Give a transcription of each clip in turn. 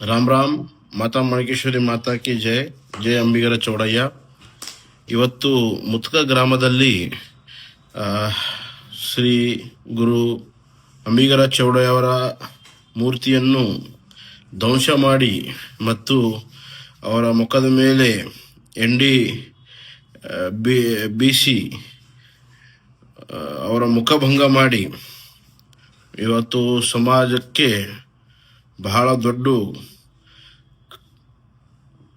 ರಾಮ್ ರಾಮ್, ಮಾತಾ ಮಣಿಕೇಶ್ವರಿ ಮಾತಾ ಕಿ ಜಯ ಜಯ ಅಂಬಿಗರ ಚೌಡಯ್ಯ. ಇವತ್ತು ಮುತ್ಕ ಗ್ರಾಮದಲ್ಲಿ ಶ್ರೀ ಗುರು ಅಂಬಿಗರ ಚೌಡಯ್ಯ ಅವರ ಮೂರ್ತಿಯನ್ನು ಧ್ವಂಸ ಮಾಡಿ ಮತ್ತು ಅವರ ಮುಖದ ಮೇಲೆ ಎಂಡಿ ಬಿ- ಬೀಸಿ ಅವರ ಮುಖಭಂಗ ಮಾಡಿ ಇವತ್ತು ಸಮಾಜಕ್ಕೆ ಬಹಳ ದೊಡ್ಡ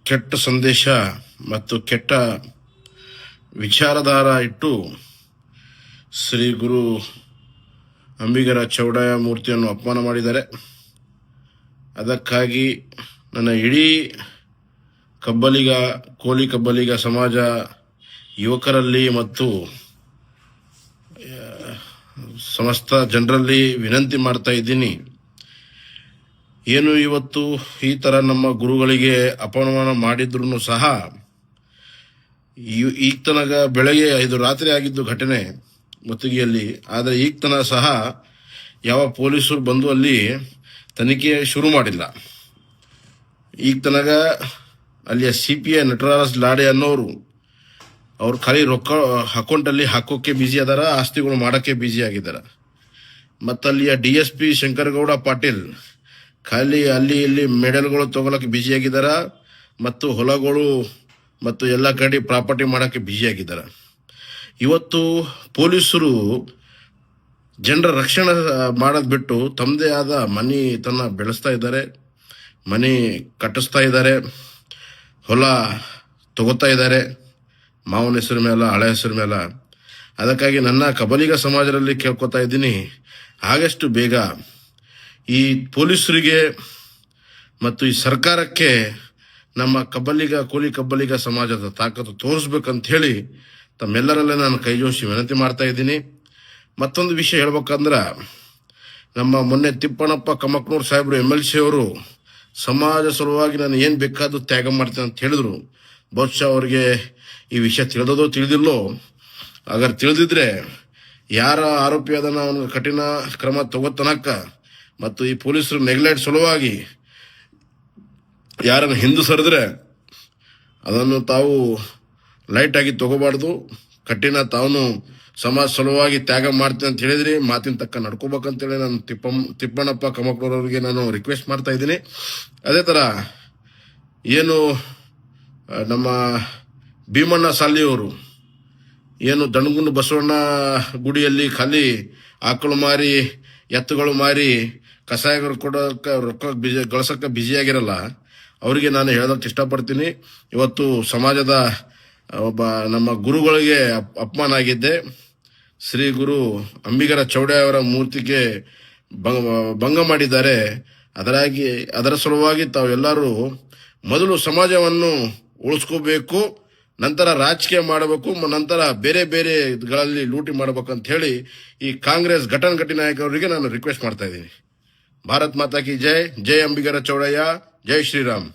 ಕೆಟ್ಟ ಸಂದೇಶ ಮತ್ತು ಕೆಟ್ಟ ವಿಚಾರಧಾರ ಇಟ್ಟು ಶ್ರೀ ಗುರು ಅಂಬಿಗರ ಚೌಡಯ್ಯ ಮೂರ್ತಿಯನ್ನು ಅಪಮಾನ ಮಾಡಿದ್ದಾರೆ. ಅದಕ್ಕಾಗಿ ನನ್ನ ಇಡೀ ಕಬ್ಬಲಿಗ, ಕೋಲಿ ಕಬ್ಬಲಿಗ ಸಮಾಜ, ಯುವಕರಲ್ಲಿ ಮತ್ತು ಸಮಸ್ತ ಜನರಲ್ಲಿ ವಿನಂತಿ ಮಾಡ್ತಾ ಇದ್ದೀನಿ. ಏನು ಇವತ್ತು ಈ ಥರ ನಮ್ಮ ಗುರುಗಳಿಗೆ ಅಪಮಾನ ಮಾಡಿದ್ರು ಸಹ ಈಗ ಬೆಳಗ್ಗೆ ಐದು ರಾತ್ರಿ ಆಗಿದ್ದು ಘಟನೆ ಮುತ್ತಿಗೆಯಲ್ಲಿ, ಆದರೆ ಈಗ ಸಹ ಯಾವ ಪೊಲೀಸರು ಬಂದು ಅಲ್ಲಿ ತನಿಖೆ ಶುರು ಮಾಡಿಲ್ಲ. ಈಗ ತನಕ ಅಲ್ಲಿಯ C P I Nataraj Lade ಅನ್ನೋರು, ಅವ್ರು ಖಾಲಿ ರೊಕ್ಕ ಅಕೌಂಟಲ್ಲಿ ಹಾಕೋಕ್ಕೆ ಬ್ಯುಸಿ ಅದಾರ, ಆಸ್ತಿಗಳು ಮಾಡೋಕ್ಕೆ ಬ್ಯುಸಿ ಆಗಿದ್ದಾರೆ ಮತ್ತಲ್ಲಿಯ D S P Shankaragowda Patil ಖಾಲಿ ಅಲ್ಲಿ ಇಲ್ಲಿ ಮೆಡಲ್ಗಳು ತಗೊಳಕ್ಕೆ ಬ್ಯುಸಿಯಾಗಿದ್ದಾರೆ ಮತ್ತು ಹೊಲಗಳು ಮತ್ತು ಎಲ್ಲ ಕಡೆ ಪ್ರಾಪರ್ಟಿ ಮಾಡೋಕ್ಕೆ ಬ್ಯುಸಿಯಾಗಿದ್ದಾರೆ ಇವತ್ತು ಪೊಲೀಸರು ಜನರ ರಕ್ಷಣೆ ಮಾಡೋದು ಬಿಟ್ಟು ತಮ್ಮದೇ ಆದ ಮನೆ ತನ್ನ ಬೆಳೆಸ್ತಾ ಇದ್ದಾರೆ. ಮನೆ ಕಟ್ಟಿಸ್ತಾ ಇದ್ದಾರೆ. ಹೊಲ ತಗೋತಾ ಇದ್ದಾರೆ. ಮಾವನ ಹೆಸರು ಮೇಲೆ, ಹಳೆ ಹೆಸರು ಮೇಲೆ. ಅದಕ್ಕಾಗಿ ನನ್ನ ಕಬಲಿಗ ಸಮಾಜದಲ್ಲಿ ಕೇಳ್ಕೊತಾ ಇದ್ದೀನಿ. ಆಗಷ್ಟು ಬೇಗ ಈ ಪೊಲೀಸರಿಗೆ ಮತ್ತು ಈ ಸರ್ಕಾರಕ್ಕೆ ನಮ್ಮ ಕಬ್ಬಲಿಗ ಕೂಲಿ ಕಬ್ಬಲಿಗ ಸಮಾಜದ ತಾಕತ್ತು ತೋರಿಸ್ಬೇಕಂತ ಹೇಳಿ ತಮ್ಮೆಲ್ಲರಲ್ಲೇ ನಾನು ಕೈ ಜೋಡಿಸಿ ವಿನಂತಿ ಮಾಡ್ತಾ ಇದ್ದೀನಿ. ಮತ್ತೊಂದು ವಿಷಯ ಹೇಳ್ಬೇಕಂದ್ರೆ ನಮ್ಮ ಮೊನ್ನೆ ತಿಪ್ಪಣ್ಣಪ್ಪ ಕಮಕ್ನೂರು ಸಾಹೇಬರು ಎಂ ಎಲ್ ಸಿ ಅವರು ಸಮಾಜ ಸಲುವಾಗಿ ನಾನು ಏನು ಬೇಕಾದ್ರೂ ತ್ಯಾಗ ಮಾಡ್ತೇನೆ ಅಂತ ಹೇಳಿದ್ರು. ಬಹುಶಃ ಅವರಿಗೆ ಈ ವಿಷಯ ತಿಳಿದೋ ತಿಳಿದಿಲ್ಲೋ. ಅಗರ್ ತಿಳಿದಿದ್ರೆ ಯಾರ ಆರೋಪಿ ಅವನಿಗೆ ಕಠಿಣ ಕ್ರಮ ತಗೋತನಕ ಮತ್ತು ಈ ಪೊಲೀಸರು ನೆಗ್ಲೆಕ್ಟ್ ಸಲುವಾಗಿ ಯಾರನ್ನು ಹಿಂದೆ ಸರಿದ್ರೆ ಅದನ್ನು ತಾವು ಲೈಟಾಗಿ ತಗೋಬಾರ್ದು. ಕಠಿಣ ತಾವು ಸಮಾಜ ಸಲುವಾಗಿ ತ್ಯಾಗ ಮಾಡ್ತೀನಿ ಅಂತ ಹೇಳಿದ್ರಿ. ಮಾತಿನ ತಕ್ಕ ನಡ್ಕೋಬೇಕಂತೇಳಿ ನಾನು ತಿಪ್ಪಮ್ಮ ತಿಪ್ಪಣ್ಣಪ್ಪ ಕಮಕ್ನವರವರಿಗೆ ನಾನು ರಿಕ್ವೆಸ್ಟ್ ಮಾಡ್ತಾ ಇದ್ದೀನಿ. ಅದೇ ಥರ ಏನು ನಮ್ಮ ಭೀಮಣ್ಣ ಸಾಲಿಯವರು ಏನು ದಣಗುಂಡು ಬಸವಣ್ಣ ಗುಡಿಯಲ್ಲಿ ಖಾಲಿ ಆಕಳು ಮಾರಿ ಎತ್ತುಗಳು ಮಾರಿ ಕಸಾಯಗಳು ಕೊಡೋಕೆ ರೊಕ್ಕ ಬಿಜಿ ಗಳಿಸೋಕೆ ಬ್ಯುಸಿಯಾಗಿರಲ್ಲ ಅವರಿಗೆ ನಾನು ಹೇಳೋದಕ್ಕೆ ಇಷ್ಟಪಡ್ತೀನಿ. ಇವತ್ತು ಸಮಾಜದ ಒಬ್ಬ ನಮ್ಮ ಗುರುಗಳಿಗೆ ಅಪ್- ಅಪಮಾನ ಆಗಿದ್ದೆ. ಶ್ರೀ ಗುರು ಅಂಬಿಗರ ಚೌಡೆ ಅವರ ಮೂರ್ತಿಗೆ ಭಂಗ ಮಾಡಿದ್ದಾರೆ. ಅದರಾಗಿ, ಅದರ ಸಲುವಾಗಿ ತಾವೆಲ್ಲರೂ ಮೊದಲು ಸಮಾಜವನ್ನು ಉಳಿಸ್ಕೋಬೇಕು, ನಂತರ ರಾಜಕೀಯ ಮಾಡಬೇಕು ನಂತರ ಬೇರೆ ಬೇರೆ ಗಳಲ್ಲಿ ಲೂಟಿ ಮಾಡಬೇಕು ಅಂತ ಹೇಳಿ ಈ ಕಾಂಗ್ರೆಸ್ ಘಟನಘಟಿ ನಾಯಕರಿಗೆ ನಾನು ರಿಕ್ವೆಸ್ಟ್ ಮಾಡ್ತಾ ಇದ್ದೀನಿ. भारत माता की जय जय अंबिका चौड़ैया जय श्री राम